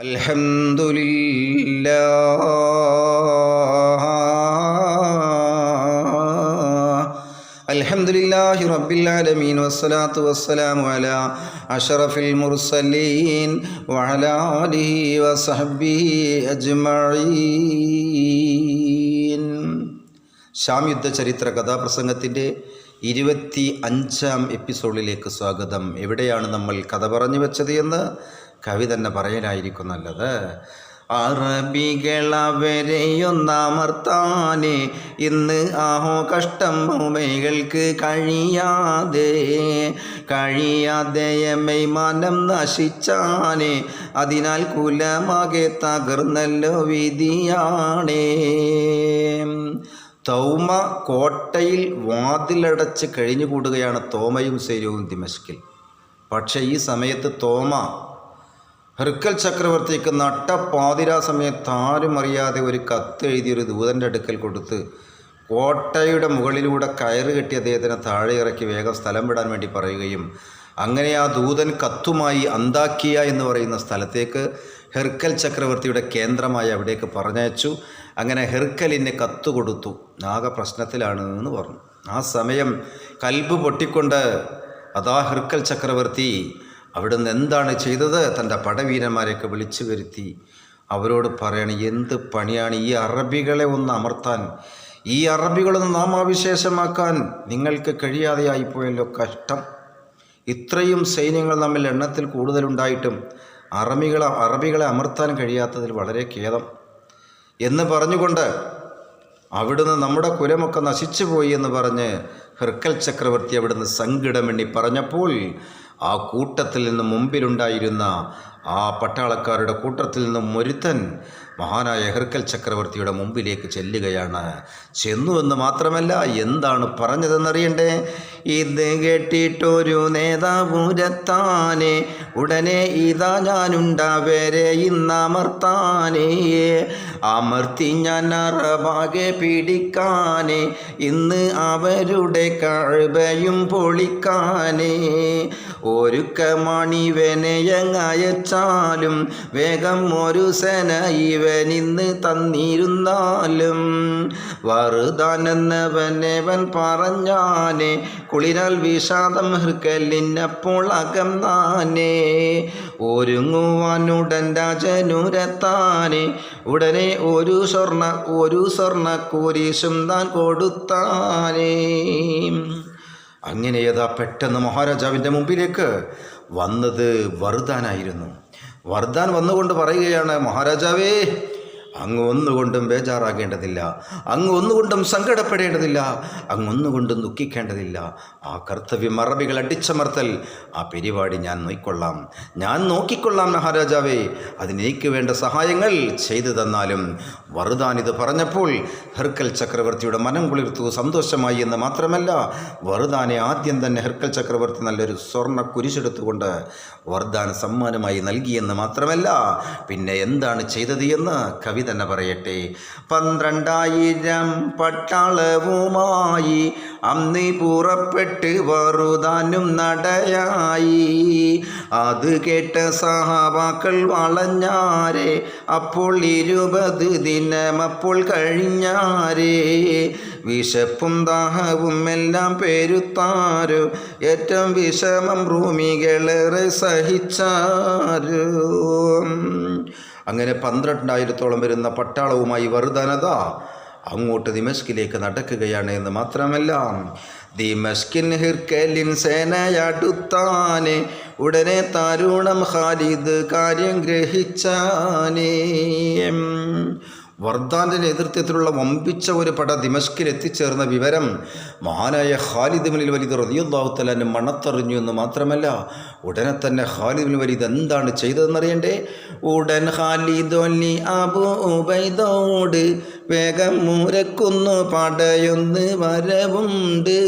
الحمد لله الحمد لله رب العالمين والصلاة والسلام على أشرف المرسلين وعلى آله وصحبه أجمعين ശ്യാം യുദ്ധ ചരിത്ര കഥാപ്രസംഗത്തിൻ്റെ ഇരുപത്തി അഞ്ചാം എപ്പിസോഡിലേക്ക് സ്വാഗതം എവിടെയാണ് നമ്മൾ കഥ പറഞ്ഞു വെച്ചത് എന്ന് കവി തന്നെ പറയലായിരിക്കും നല്ലത്. അറബികളവരെയൊന്നമർത്താനെ ഇന്ന് ആഹോ കഷ്ടം ഭൂമികൾക്ക് കഴിയാതെ കഴിയാതെ എമ്മൈ മനം നശിച്ചാനെ അതിനാൽ കുലമാകെ തകർന്നല്ലോ വിധിയാണേ. തൗമ കോട്ടയിൽ വാതിലടച്ച് കഴിഞ്ഞുകൂടുകയാണ് തോമയും സൈര്യവും ദിമസ്കിൽ പക്ഷേ ഈ സമയത്ത് തോമ ഹെർക്കൽ ചക്രവർത്തിക്ക് നട്ടപ്പാതിര സമയത്ത് ആരും അറിയാതെ ഒരു കത്ത് എഴുതിയൊരു ദൂതന്റെ അടുക്കൽ കൊടുത്ത് കോട്ടയുടെ മുകളിലൂടെ കയറ് കെട്ടി അദ്ദേഹത്തിനെ താഴെ ഇറക്കി വേഗം സ്ഥലം വിടാൻ വേണ്ടി പറയുകയും അങ്ങനെ ആ ദൂതൻ കത്തുമായി അന്താക്കിയ എന്ന് പറയുന്ന സ്ഥലത്തേക്ക് ഹെർക്കൽ ചക്രവർത്തിയുടെ കേന്ദ്രമായി അവിടേക്ക് പറഞ്ഞയച്ചു. അങ്ങനെ ഹെർക്കലിന് കത്ത് കൊടുത്തു. ആകെ പ്രശ്നത്തിലാണ് എന്ന് പറഞ്ഞു. ആ സമയം കൽബ് പൊട്ടിക്കൊണ്ട് അതാ ഹെർക്കൽ ചക്രവർത്തി അവിടുന്ന് എന്താണ് ചെയ്തത്? തന്റെ പടവീരന്മാരെയൊക്കെ വിളിച്ചു വരുത്തി. അവരോട് പറയണം എന്ത് പണിയാണ് ഈ അറബികളെ ഒന്ന് അമർത്താൻ? ഈ അറബികളൊന്ന് നാമാവിശേഷമാക്കാൻ നിങ്ങൾക്ക് കഴിയാതെയായിപ്പോയല്ലോ കഷ്ടം. ഇത്രയും സൈന്യങ്ങൾ നമ്മിൽ എണ്ണത്തിൽ കൂടുതലുണ്ടായിട്ടും അറബികളെ അറബികളെ അമർത്താൻ കഴിയാത്തതിൽ വളരെ ഖേദം. എന്ന് പറഞ്ഞുകൊണ്ട് അവിടുന്ന് നമ്മുടെ കുലമൊക്കെ നശിച്ചു പോയി എന്ന് പറഞ്ഞ് ഹെർക്കൽ ചക്രവർത്തി അവിടുന്ന് സങ്കടമെണ്ണി പറഞ്ഞപ്പോൾ ആ കൂട്ടത്തിൽ നിന്ന് മുമ്പിലുണ്ടായിരുന്ന ആ പട്ടാളക്കാരുടെ കൂട്ടത്തിൽ നിന്നും ഒരുത്തൻ മഹാനായ ഹെർക്കൽ ചക്രവർത്തിയുടെ മുമ്പിലേക്ക് ചെല്ലുകയാണ്. ചെന്നു എന്ന് മാത്രമല്ല എന്താണ് പറഞ്ഞതെന്നറിയണ്ടേ? ഇത് കേട്ടിട്ടൊരു നേതാപുരത്താനെ ഉടനെ ഇതാ ഞാനുണ്ടാവരെ ഇന്നമർത്താനേ. അമർത്തി ഞാൻ അറബാകെ പിടിക്കാനെ ഇന്ന് അവരുടെ കഴുവയും പൊളിക്കാനേ. ഒരുക്കമണിവനെയങ്ങയച്ചാലും വേഗം ഒരു സേന ഇന്ന് തന്നിരുന്നാലും വറുതാനെന്നവനവൻ പറഞ്ഞാനെ കുളിരാൽ വിഷാദം ഹൃക്കലിനപ്പോൾ അകന്നാനേ. ഒരുങ്ങുവാനുടൻ രാജനുരത്താനെ ഉടനെ ഒരു സ്വർണ ഒരു സ്വർണ കുരിശും താൻ കൊടുത്താനേ. അങ്ങനെ ഏതാ പെട്ടെന്ന് മഹാരാജാവിന്റെ മുമ്പിലേക്ക് വന്നത് വർദ്ധാനായിരുന്നു വർദ്ധാൻ വന്നുകൊണ്ട് പറയുകയാണ് മഹാരാജാവേ അങ്ങ് ഒന്നുകൊണ്ടും ബേജാറാകേണ്ടതില്ല. അങ്ങ് ഒന്നുകൊണ്ടും സങ്കടപ്പെടേണ്ടതില്ല. അങ്ങ് ഒന്നുകൊണ്ടും ദുഃഖിക്കേണ്ടതില്ല. ആ കർത്തവ്യം അറബികൾ അടിച്ചമർത്തൽ. ആ പരിപാടി ഞാൻ നോക്കിക്കൊള്ളാം ഞാൻ നോക്കിക്കൊള്ളാം മഹാരാജാവേ. അതിനേക്ക് വേണ്ട സഹായങ്ങൾ ചെയ്തു തന്നാലും. വറുതാൻ ഇത് പറഞ്ഞപ്പോൾ ഹെർക്കൽ ചക്രവർത്തിയുടെ മനം കുളിർത്തു. സന്തോഷമായി എന്ന് മാത്രമല്ല വറുതാനെ ആദ്യം തന്നെ ഹെർക്കൽ ചക്രവർത്തി നല്ലൊരു സ്വർണ കുരിശെടുത്തുകൊണ്ട് വർദ്ധാൻ സമ്മാനമായി നൽകിയെന്ന് മാത്രമല്ല പിന്നെ എന്താണ് ചെയ്തത് എന്ന് കവി തന്നെ പറയട്ടെ. പന്ത്രണ്ടായിരം പട്ടാളവുമായി അന്ന് പുറപ്പെട്ട് വറുതാനും നടയായി. അത് കേട്ട സഹാബാക്കൾ വളഞ്ഞാരെ അപ്പോൾ ഇരുപത് ദിനം അപ്പോൾ കഴിഞ്ഞാരേ. വിശപ്പും ദാഹവും എല്ലാം പേരുത്താരു ഏറ്റവും വിഷമം ഭൂമികളേറെ സഹിച്ചാരോ. അങ്ങനെ പന്ത്രണ്ടായിരത്തോളം വരുന്ന പട്ടാളവുമായി വറുതനത അങ്ങോട്ട് ദിമസ്കിലേക്ക് നടക്കുകയാണ് എന്ന് മാത്രമല്ല ദിമസ്കിൻ ഹിർക്കലിൻ സേനയടുത്താനെ ഉടനെ താരൂണം ഖാലിദ് കാര്യം ഗ്രഹിച്ചാനേ വർദ്ധാന്റെ നേതൃത്വത്തിലുള്ള വമ്പിച്ച ഒരു പട ദിമഷ്കിൽ എത്തിച്ചേർന്ന വിവരം മഹാനായ ഖാലിദ് മിൽ വലിദ് റതിയുല്ലാഹുത്തലാന് മണത്തറിഞ്ഞു എന്ന് മാത്രമല്ല ഉടനെ തന്നെ ഖാലിദ് മിൽ വലിദ് എന്താണ് ചെയ്തതെന്നറിയണ്ടേ? ഉടൻ ഖാലിദൊല്ലി അബു വേഗം മൂരക്കുന്നു പടയൊന്ന് വരവുണ്ട്.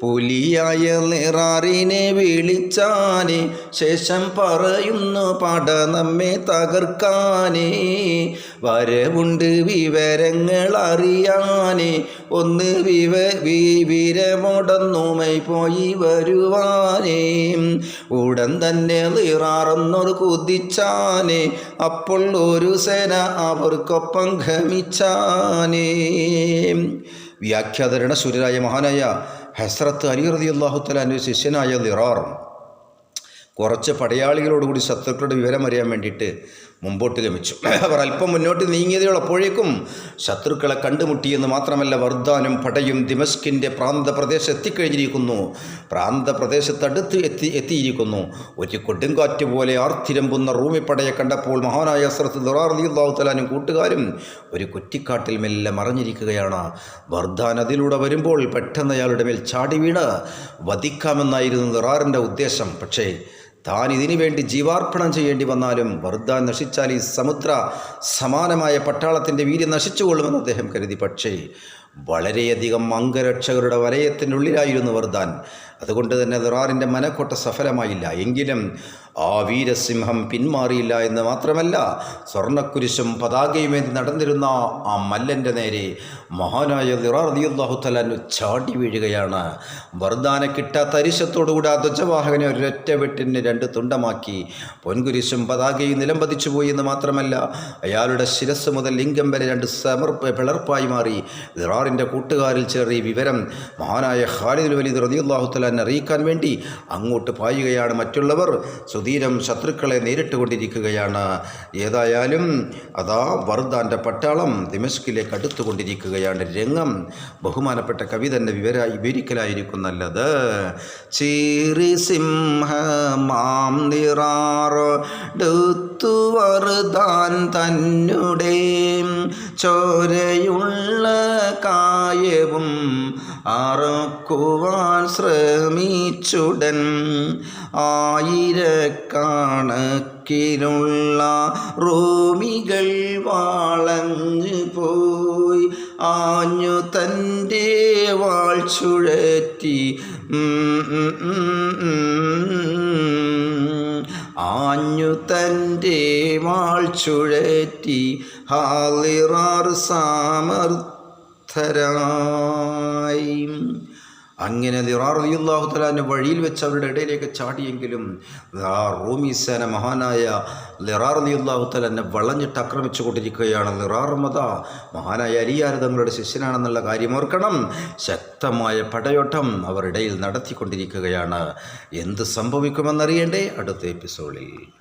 പുലിയായ നിറാറിനെ വിളിച്ചാനേ ശേഷം പറയുന്നു പട നമ്മെ തകർക്കാനേ. വരവുണ്ട് വിവരങ്ങൾ അറിയാനേ ഒന്ന് വിവ വിവിരമുടന്നുമായി പോയി വരുവാനേ. ഉടൻ തന്നെ നിറാറെന്നൊരു കുതിച്ചാനേ അപ്പോൾ ഒരു സേന അവർക്കൊപ്പം ഗമിച്ചാനേ. വ്യാഖ്യാതരണ സൂര്യരായ മഹാനായ ഹസ്രത്ത് അലി റതി അള്ളാഹുത്തലാന്റെ ശിഷ്യനായ ദിറാറും കുറച്ച് പടയാളികളോടുകൂടി ശത്രുക്കളുടെ വിവരം അറിയാൻ വേണ്ടിയിട്ട് മുമ്പോട്ട് ഗമിച്ചു. അവർ അല്പം മുന്നോട്ട് നീങ്ങിയതോളപ്പോഴേക്കും ശത്രുക്കളെ കണ്ടുമുട്ടിയെന്ന് മാത്രമല്ല വർദ്ധാനും പടയും ദിമസ്കിന്റെ പ്രാന്തപ്രദേശം എത്തിക്കഴിഞ്ഞിരിക്കുന്നു. പ്രാന്തപ്രദേശത്തടുത്ത് എത്തി എത്തിയിരിക്കുന്നു. ഒരു കൊടുങ്കാറ്റ് പോലെ ആർത്തിരമ്പുന്ന റൂമിപ്പടയെ കണ്ടപ്പോൾ മഹാനായ അസ്രത്ത് ദുറാർദിയുള്ളാഹുത്തലാനും കൂട്ടുകാരും ഒരു കുറ്റിക്കാട്ടിൽ മെല്ലെ മറഞ്ഞിരിക്കുകയാണ്. വർദ്ധാൻ അതിലൂടെ വരുമ്പോൾ പെട്ടെന്ന് അയാളുടെ മേൽ ചാടി വീണ് വധിക്കാമെന്നായിരുന്നു ദുറാറിന്റെ ഉദ്ദേശം. പക്ഷേ താൻ ഇതിനു വേണ്ടി ജീവാർപ്പണം ചെയ്യേണ്ടി വന്നാലും വർദ്ധാൻ നശിച്ചാൽ ഈ സമുദ്ര സമാനമായ പട്ടാളത്തിന്റെ വീര്യം നശിച്ചുകൊള്ളുമെന്ന് അദ്ദേഹം കരുതി. പക്ഷേ വളരെയധികം അംഗരക്ഷകരുടെ വലയത്തിനുള്ളിലായിരുന്നു വർദ്ധാൻ അതുകൊണ്ട് തന്നെ ദുറാറിന്റെ മനക്കോട്ട സഫലമായില്ല. എങ്കിലും ആ വീരസിംഹം പിന്മാറിയില്ല എന്ന് മാത്രമല്ല സ്വർണക്കുരിശും പതാകയുമേന്തി നടന്നിരുന്ന ആ മല്ലന്റെ നേരെ മഹാനായ ദിറാർദിയുള്ള ചാടി വീഴുകയാണ്. വർദ്ധാനെ കിട്ടാത്ത അരിശത്തോടുകൂടി ആ ധ്വജവാഹകനെ ഒരൊറ്റ വെട്ടിന് രണ്ട് തുണ്ടമാക്കി. പൊൻകുരിശും പതാകയും നിലംപതിച്ചു പോയി എന്ന് മാത്രമല്ല അയാളുടെ ശിരസ് മുതൽ ലിംഗം വരെ രണ്ട് സമർപ്പ് പിളർപ്പായി മാറി. ദിറാറിന്റെ കൂട്ടുകാരിൽ ചേറി വിവരം മഹാനായ ഖാലിദ് വലിദ് റതിയുല്ലാഹുത്തലാൻ അറിയിക്കാൻ വേണ്ടി അങ്ങോട്ട് പായുകയാണ് മറ്റുള്ളവർ. സുധീരം ശത്രുക്കളെ നേരിട്ട് കൊണ്ടിരിക്കുകയാണ് ഏതായാലും അതാ വർദ്ധാന്റെ പട്ടാളം ദിമസ്കിലേക്ക് അടുത്തുകൊണ്ടിരിക്കുകയാണ്. രംഗം ബഹുമാനപ്പെട്ട കവി തന്നെ വിവര വിവരിക്കലായിരിക്കും ചീറി സിംഹമാം നിറാറെടുത്തു വർദ്ധാൻ തന്നുടേ. ചോരയുള്ള കായവും അറക്കുവാൻ ശ്രമിച്ചുടൻ ആയിരക്കണക്കിലുള്ള റോമികൾ വാളഞ്ഞു പോയി. ആഞ്ഞു തന്റെ വാൾ ചുഴറ്റി. ആഞ്ഞു തന്റെ വാൾ ചുഴറ്റി. ഹാലിറാർ സാമർത്ഥരായി അങ്ങനെ ലിറാറിയുള്ളാഹു തലാന്റെ വഴിയിൽ വെച്ച് അവരുടെ ഇടയിലേക്ക് ചാടിയെങ്കിലും ആ റൂമി സേന മഹാനായ ലിറാറിയുള്ളാഹു തലാനെ വളഞ്ഞിട്ട് ആക്രമിച്ചു കൊണ്ടിരിക്കുകയാണ്. ലിറാർ മത മഹാനായ അലിയാർ തങ്ങളുടെ ശിഷ്യനാണെന്നുള്ള കാര്യം ഓർക്കണം. ശക്തമായ പടയോട്ടം അവരുടെ ഇടയിൽ നടത്തിക്കൊണ്ടിരിക്കുകയാണ്. എന്ത് സംഭവിക്കുമെന്നറിയണ്ടേ? അടുത്ത എപ്പിസോഡിൽ